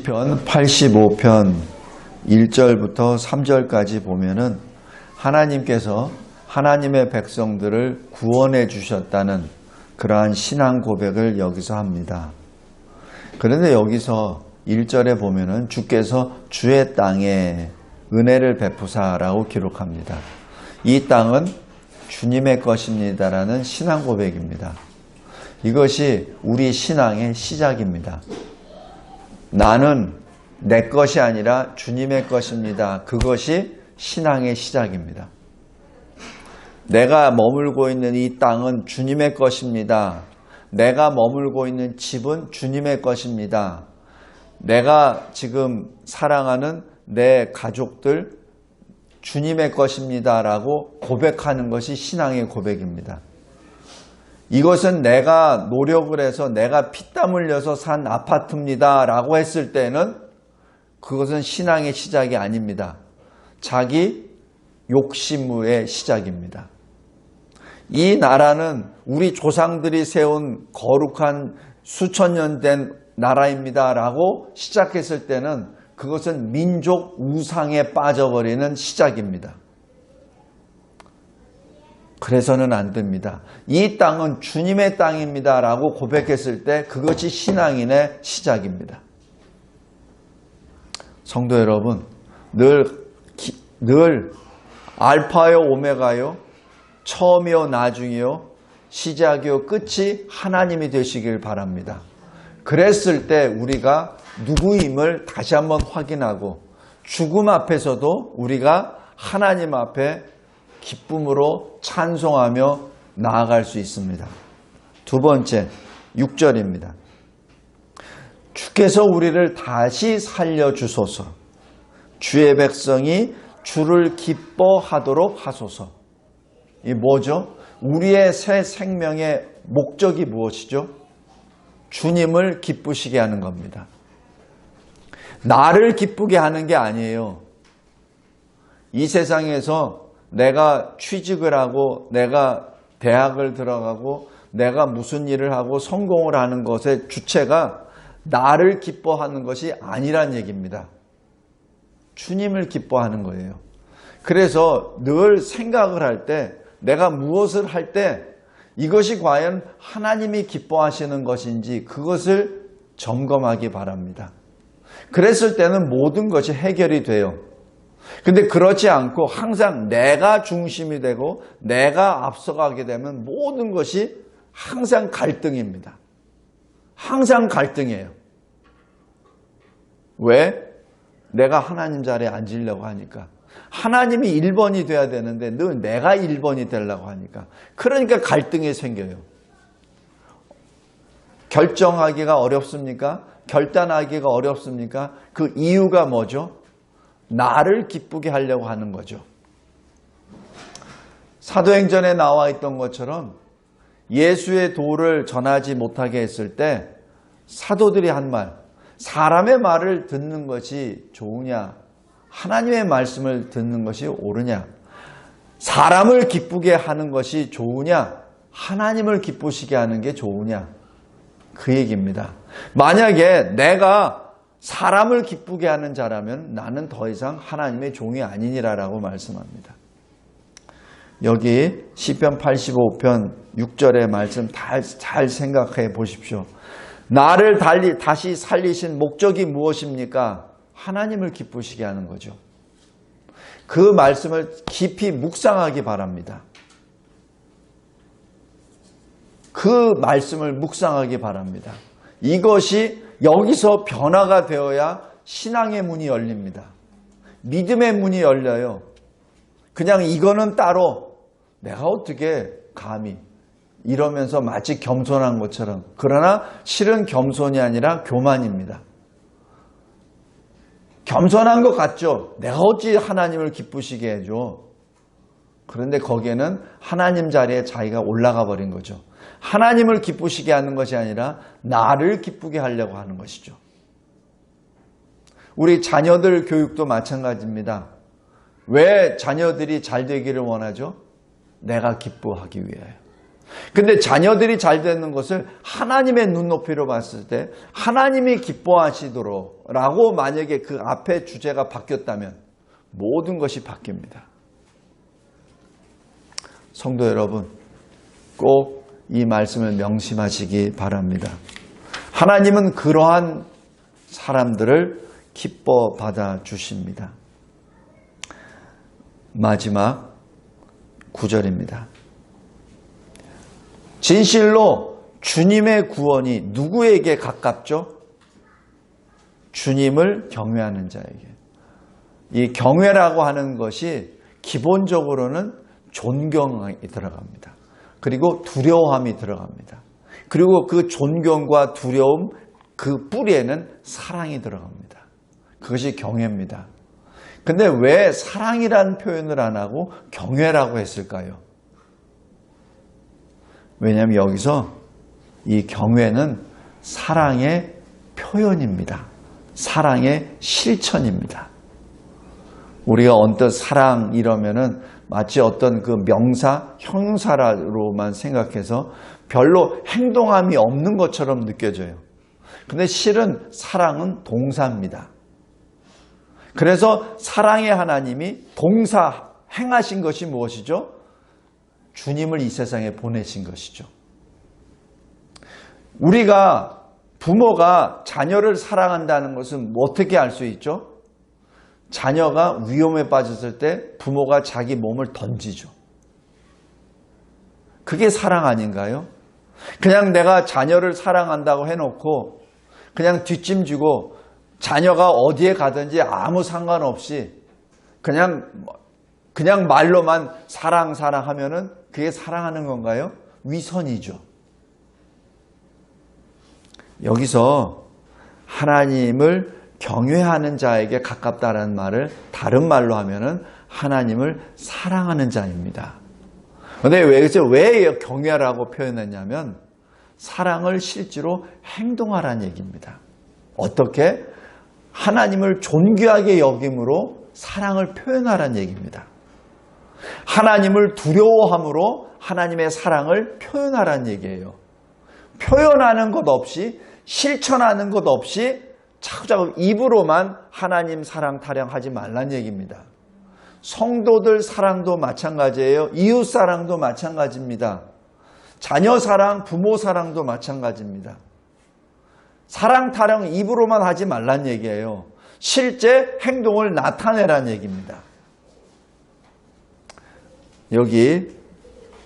시편 85편 1절부터 3절까지 보면은 하나님께서 하나님의 백성들을 구원해 주셨다는 그러한 신앙 고백을 여기서 합니다. 그런데 여기서 1절에 보면은 주께서 주의 땅에 은혜를 베푸사라고 기록합니다. 이 땅은 주님의 것입니다라는 신앙 고백입니다. 이것이 우리 신앙의 시작입니다. 나는 내 것이 아니라 주님의 것입니다. 그것이 신앙의 시작입니다. 내가 머물고 있는 이 땅은 주님의 것입니다. 내가 머물고 있는 집은 주님의 것입니다. 내가 지금 사랑하는 내 가족들 주님의 것입니다. 라고 고백하는 것이 신앙의 고백입니다. 이것은 내가 노력을 해서 내가 피땀 흘려서 산 아파트입니다. 라고 했을 때는 그것은 신앙의 시작이 아닙니다. 자기 욕심의 시작입니다. 이 나라는 우리 조상들이 세운 거룩한 수천 년 된 나라입니다. 라고 시작했을 때는 그것은 민족 우상에 빠져버리는 시작입니다. 그래서는 안 됩니다. 이 땅은 주님의 땅입니다. 라고 고백했을 때 그것이 신앙인의 시작입니다. 성도 여러분, 늘, 늘 알파요 오메가요, 처음이요 나중이요, 시작이요 끝이 하나님이 되시길 바랍니다. 그랬을 때 우리가 누구임을 다시 한번 확인하고 죽음 앞에서도 우리가 하나님 앞에 기쁨으로 찬송하며 나아갈 수 있습니다. 두 번째, 6절입니다. 주께서 우리를 다시 살려주소서. 주의 백성이 주를 기뻐하도록 하소서. 이 뭐죠? 우리의 새 생명의 목적이 무엇이죠? 주님을 기쁘시게 하는 겁니다. 나를 기쁘게 하는 게 아니에요. 이 세상에서 내가 취직을 하고 내가 대학을 들어가고 내가 무슨 일을 하고 성공을 하는 것의 주체가 나를 기뻐하는 것이 아니란 얘기입니다. 주님을 기뻐하는 거예요. 그래서 늘 생각을 할 때 내가 무엇을 할 때 이것이 과연 하나님이 기뻐하시는 것인지 그것을 점검하기 바랍니다. 그랬을 때는 모든 것이 해결이 돼요. 근데 그렇지 않고 항상 내가 중심이 되고 내가 앞서가게 되면 모든 것이 항상 갈등입니다. 항상 갈등이에요. 왜? 내가 하나님 자리에 앉으려고 하니까. 하나님이 1번이 돼야 되는데 늘 내가 1번이 되려고 하니까. 그러니까 갈등이 생겨요. 결정하기가 어렵습니까? 결단하기가 어렵습니까? 그 이유가 뭐죠? 나를 기쁘게 하려고 하는 거죠. 사도행전에 나와 있던 것처럼 예수의 도를 전하지 못하게 했을 때 사도들이 한 말, 사람의 말을 듣는 것이 좋으냐, 하나님의 말씀을 듣는 것이 옳으냐, 사람을 기쁘게 하는 것이 좋으냐, 하나님을 기쁘시게 하는 게 좋으냐, 그 얘기입니다. 만약에 내가 사람을 기쁘게 하는 자라면 나는 더 이상 하나님의 종이 아니니라라고 말씀합니다. 여기 시편 85편 6절의 말씀 잘 생각해 보십시오. 나를 달리 다시 살리신 목적이 무엇입니까? 하나님을 기쁘시게 하는 거죠. 그 말씀을 깊이 묵상하기 바랍니다. 그 말씀을 묵상하기 바랍니다. 이것이 여기서 변화가 되어야 신앙의 문이 열립니다. 믿음의 문이 열려요. 그냥 이거는 따로 내가 어떻게 감히 이러면서 마치 겸손한 것처럼 그러나 실은 겸손이 아니라 교만입니다. 겸손한 것 같죠? 내가 어찌 하나님을 기쁘시게 해줘? 그런데 거기에는 하나님 자리에 자기가 올라가 버린 거죠. 하나님을 기쁘시게 하는 것이 아니라 나를 기쁘게 하려고 하는 것이죠. 우리 자녀들 교육도 마찬가지입니다. 왜 자녀들이 잘 되기를 원하죠? 내가 기뻐하기 위하여. 근데 자녀들이 잘 되는 것을 하나님의 눈높이로 봤을 때 하나님이 기뻐하시도록 라고 만약에 그 앞에 주제가 바뀌었다면 모든 것이 바뀝니다. 성도 여러분, 꼭 이 말씀을 명심하시기 바랍니다. 하나님은 그러한 사람들을 기뻐 받아 주십니다. 마지막 구절입니다. 진실로 주님의 구원이 누구에게 가깝죠? 주님을 경외하는 자에게. 이 경외라고 하는 것이 기본적으로는 존경이 들어갑니다. 그리고 두려움이 들어갑니다. 그리고 그 존경과 두려움 그 뿌리에는 사랑이 들어갑니다. 그것이 경외입니다. 근데 왜 사랑이라는 표현을 안 하고 경외라고 했을까요? 왜냐하면 여기서 이 경외는 사랑의 표현입니다. 사랑의 실천입니다. 우리가 언뜻 사랑 이러면은 마치 어떤 그 명사, 형사로만 생각해서 별로 행동함이 없는 것처럼 느껴져요. 근데 실은 사랑은 동사입니다. 그래서 사랑의 하나님이 동사 행하신 것이 무엇이죠? 주님을 이 세상에 보내신 것이죠. 우리가 부모가 자녀를 사랑한다는 것은 어떻게 알 수 있죠? 자녀가 위험에 빠졌을 때 부모가 자기 몸을 던지죠. 그게 사랑 아닌가요? 그냥 내가 자녀를 사랑한다고 해놓고 그냥 뒷짐지고 자녀가 어디에 가든지 아무 상관없이 그냥 그냥 말로만 사랑 사랑 하면은 그게 사랑하는 건가요? 위선이죠. 여기서 하나님을 경외하는 자에게 가깝다는 말을 다른 말로 하면은 하나님을 사랑하는 자입니다. 근데 왜, 왜 경외라고 표현했냐면 사랑을 실제로 행동하라는 얘기입니다. 어떻게? 하나님을 존귀하게 여김으로 사랑을 표현하라는 얘기입니다. 하나님을 두려워함으로 하나님의 사랑을 표현하라는 얘기예요. 표현하는 것 없이 실천하는 것 없이 자꾸자꾸 입으로만 하나님 사랑 타령하지 말란 얘기입니다. 성도들 사랑도 마찬가지예요. 이웃 사랑도 마찬가지입니다. 자녀 사랑, 부모 사랑도 마찬가지입니다. 사랑 타령 입으로만 하지 말란 얘기예요. 실제 행동을 나타내란 얘기입니다. 여기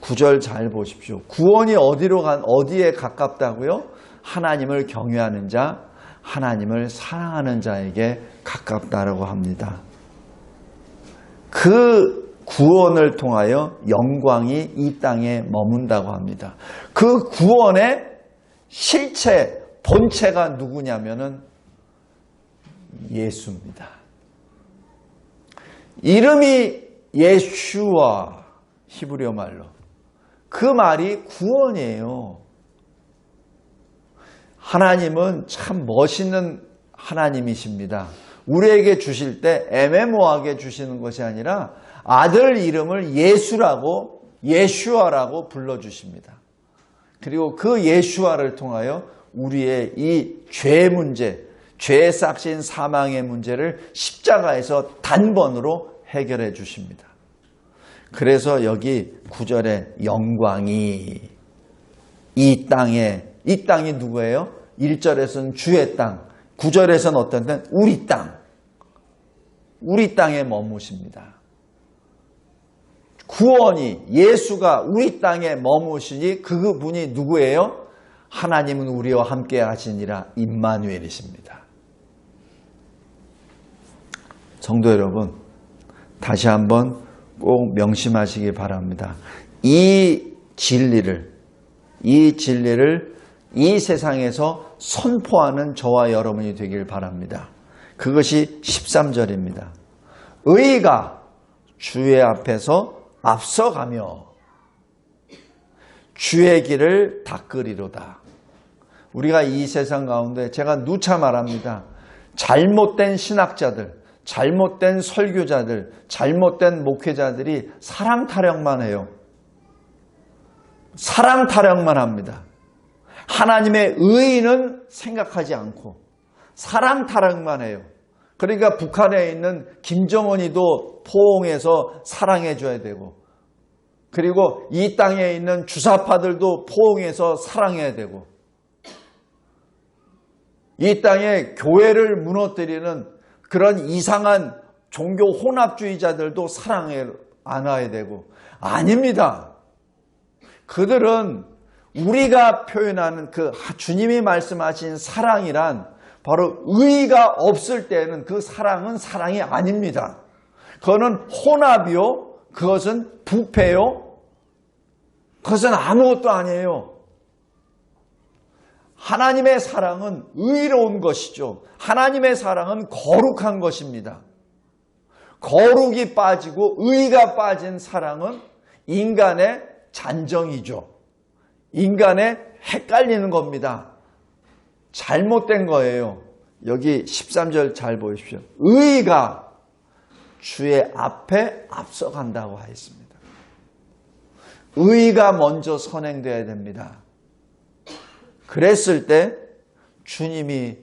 구절 잘 보십시오. 구원이 어디로 간 어디에 가깝다고요? 하나님을 경외하는 자, 하나님을 사랑하는 자에게 가깝다라고 합니다. 그 구원을 통하여 영광이 이 땅에 머문다고 합니다. 그 구원의 실체, 본체가 누구냐면은 예수입니다. 이름이 예슈와 히브리어 말로 그 말이 구원이에요. 하나님은 참 멋있는 하나님이십니다. 우리에게 주실 때 애매모호하게 주시는 것이 아니라 아들 이름을 예수라고 예슈아라고 불러주십니다. 그리고 그 예슈아를 통하여 우리의 이 죄 문제, 죄 싹신 사망의 문제를 십자가에서 단번으로 해결해 주십니다. 그래서 여기 구절에 영광이 이 땅에 이 땅이 누구예요? 1절에서는 주의 땅, 9절에서는 어떤 땅? 우리 땅. 우리 땅에 머무십니다. 구원이 예수가 우리 땅에 머무시니 그분이 누구예요? 하나님은 우리와 함께 하시니라 임마누엘이십니다. 성도 여러분, 다시 한번 꼭 명심하시기 바랍니다. 이 진리를 이 진리를 이 세상에서 선포하는 저와 여러분이 되길 바랍니다. 그것이 13절입니다. 의가 주의 앞에서 앞서가며 주의 길을 닦으리로다. 우리가 이 세상 가운데 제가 누차 말합니다. 잘못된 신학자들, 잘못된 설교자들, 잘못된 목회자들이 사랑 타령만 해요. 사랑 타령만 합니다. 하나님의 의의는 생각하지 않고 사랑 타령만 해요. 그러니까 북한에 있는 김정은이도 포옹해서 사랑해 줘야 되고 그리고 이 땅에 있는 주사파들도 포옹해서 사랑해야 되고 이 땅에 교회를 무너뜨리는 그런 이상한 종교 혼합주의자들도 사랑해 안아야 되고 아닙니다. 그들은 우리가 표현하는 그 주님이 말씀하신 사랑이란 바로 의의가 없을 때는 그 사랑은 사랑이 아닙니다. 그거는 혼합이요. 그것은 부패요. 그것은 아무것도 아니에요. 하나님의 사랑은 의로운 것이죠. 하나님의 사랑은 거룩한 것입니다. 거룩이 빠지고 의가 빠진 사랑은 인간의 잔정이죠. 인간의 헷갈리는 겁니다. 잘못된 거예요. 여기 13절 잘 보십시오. 의가 주의 앞에 앞서간다고 하였습니다. 의가 먼저 선행되어야 됩니다. 그랬을 때 주님이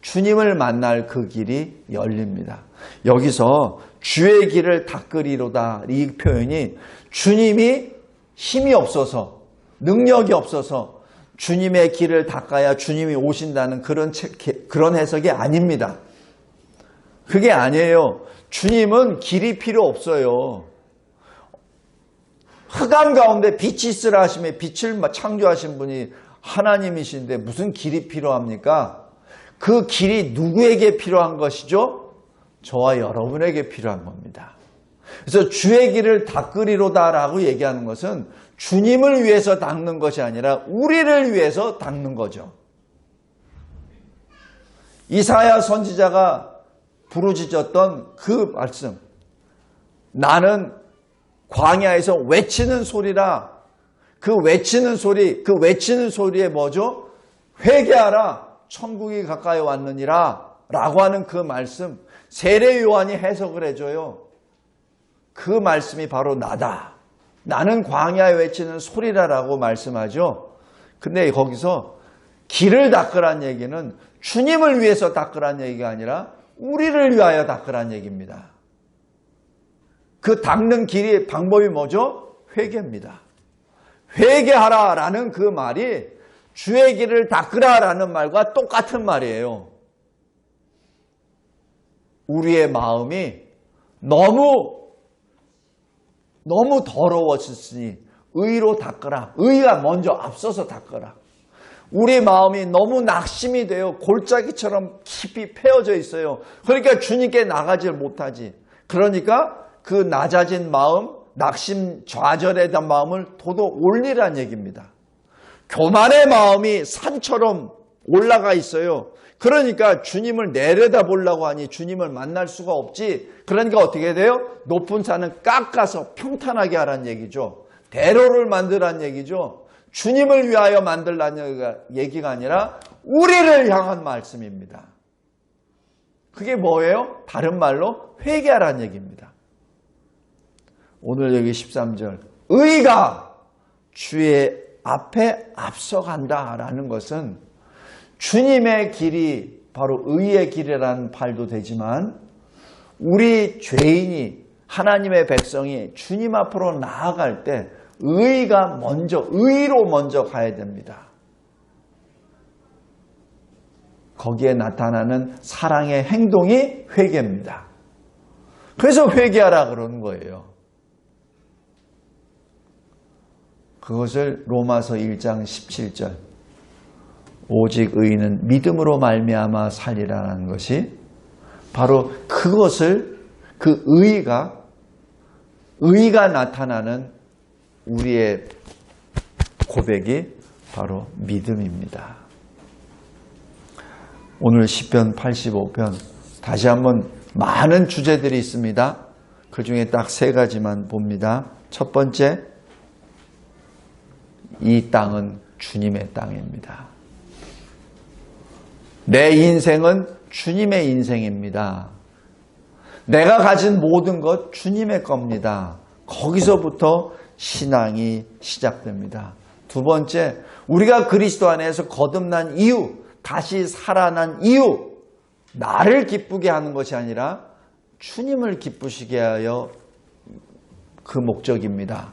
주님을 만날 그 길이 열립니다. 여기서 주의 길을 닦으리로다 이 표현이 주님이 힘이 없어서 능력이 없어서 주님의 길을 닦아야 주님이 오신다는 그런 그런 해석이 아닙니다. 그게 아니에요. 주님은 길이 필요 없어요. 흑암 가운데 빛이 있으라 하시며 빛을 창조하신 분이 하나님이신데 무슨 길이 필요합니까? 그 길이 누구에게 필요한 것이죠? 저와 여러분에게 필요한 겁니다. 그래서 주의 길을 닦으리로다라고 얘기하는 것은 주님을 위해서 닦는 것이 아니라 우리를 위해서 닦는 거죠. 이사야 선지자가 부르짖었던 그 말씀. 나는 광야에서 외치는 소리라. 그 외치는 소리, 그 외치는 소리에 뭐죠? 회개하라. 천국이 가까이 왔느니라. 라고 하는 그 말씀. 세례 요한이 해석을 해줘요. 그 말씀이 바로 나다. 나는 광야에 외치는 소리라라고 말씀하죠. 근데 거기서 길을 닦으란 얘기는 주님을 위해서 닦으란 얘기가 아니라 우리를 위하여 닦으란 얘기입니다. 그 닦는 길이 방법이 뭐죠? 회개입니다. 회개하라라는 그 말이 주의 길을 닦으라라는 말과 똑같은 말이에요. 우리의 마음이 너무 너무 더러워졌으니 의로 닦으라. 의가 먼저 앞서서 닦으라. 우리 마음이 너무 낙심이 되어 골짜기처럼 깊이 패어져 있어요. 그러니까 주님께 나가질 못하지. 그러니까 그 낮아진 마음, 낙심 좌절에 대한 마음을 도도 올리란 얘기입니다. 교만의 마음이 산처럼 올라가 있어요. 그러니까 주님을 내려다 보려고 하니 주님을 만날 수가 없지. 그러니까 어떻게 돼요? 높은 산은 깎아서 평탄하게 하란 얘기죠. 대로를 만들란 얘기죠. 주님을 위하여 만들라는 얘기가 아니라 우리를 향한 말씀입니다. 그게 뭐예요? 다른 말로 회개하라는 얘기입니다. 오늘 여기 13절 의가 주의 앞에 앞서간다라는 것은 주님의 길이 바로 의의 길이라는 말도 되지만 우리 죄인이 하나님의 백성이 주님 앞으로 나아갈 때 의가 먼저 의로 먼저 가야 됩니다. 거기에 나타나는 사랑의 행동이 회개입니다. 그래서 회개하라 그러는 거예요. 그것을 로마서 1장 17절 오직 의인은 믿음으로 말미암아 살리라는 것이 바로 그것을 그 의가 의가 나타나는 우리의 고백이 바로 믿음입니다. 오늘 10편 85편 다시 한번 많은 주제들이 있습니다. 그 중에 딱 세 가지만 봅니다. 첫 번째, 이 땅은 주님의 땅입니다. 내 인생은 주님의 인생입니다. 내가 가진 모든 것 주님의 겁니다. 거기서부터 신앙이 시작됩니다. 두 번째, 우리가 그리스도 안에서 거듭난 이유, 다시 살아난 이유, 나를 기쁘게 하는 것이 아니라 주님을 기쁘시게 하여 그 목적입니다.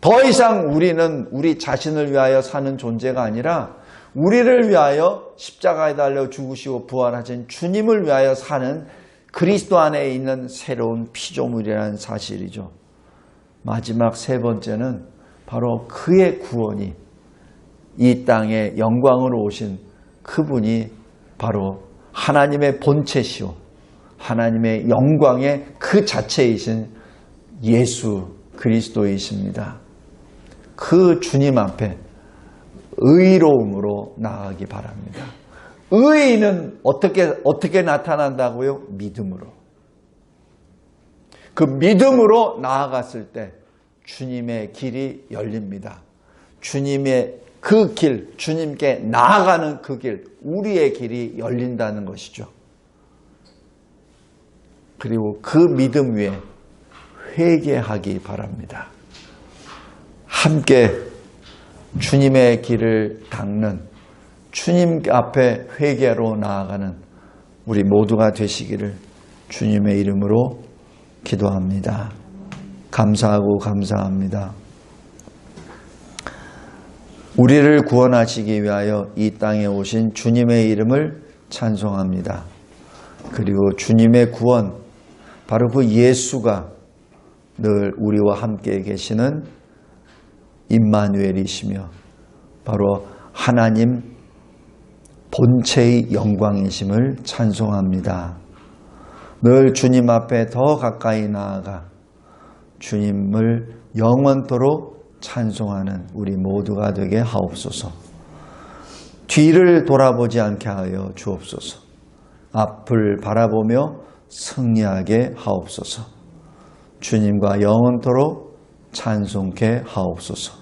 더 이상 우리는 우리 자신을 위하여 사는 존재가 아니라 우리를 위하여 십자가에 달려 죽으시고 부활하신 주님을 위하여 사는 그리스도 안에 있는 새로운 피조물이라는 사실이죠. 마지막 세 번째는 바로 그의 구원이 이 땅에 영광으로 오신 그분이 바로 하나님의 본체시오. 하나님의 영광의 그 자체이신 예수 그리스도이십니다. 그 주님 앞에 의로움으로 나아가기 바랍니다. 의는 어떻게, 어떻게 나타난다고요? 믿음으로. 그 믿음으로 나아갔을 때 주님의 길이 열립니다. 주님의 그 길, 주님께 나아가는 그 길, 우리의 길이 열린다는 것이죠. 그리고 그 믿음 위에 회개하기 바랍니다. 함께 주님의 길을 닦는 주님 앞에 회개로 나아가는 우리 모두가 되시기를 주님의 이름으로 기도합니다. 감사하고 감사합니다. 우리를 구원하시기 위하여 이 땅에 오신 주님의 이름을 찬송합니다. 그리고 주님의 구원, 바로 그 예수가 늘 우리와 함께 계시는 임마누엘이시며 바로 하나님 본체의 영광이심을 찬송합니다. 늘 주님 앞에 더 가까이 나아가 주님을 영원토록 찬송하는 우리 모두가 되게 하옵소서. 뒤를 돌아보지 않게 하여 주옵소서. 앞을 바라보며 승리하게 하옵소서. 주님과 영원토록 찬송케 하옵소서.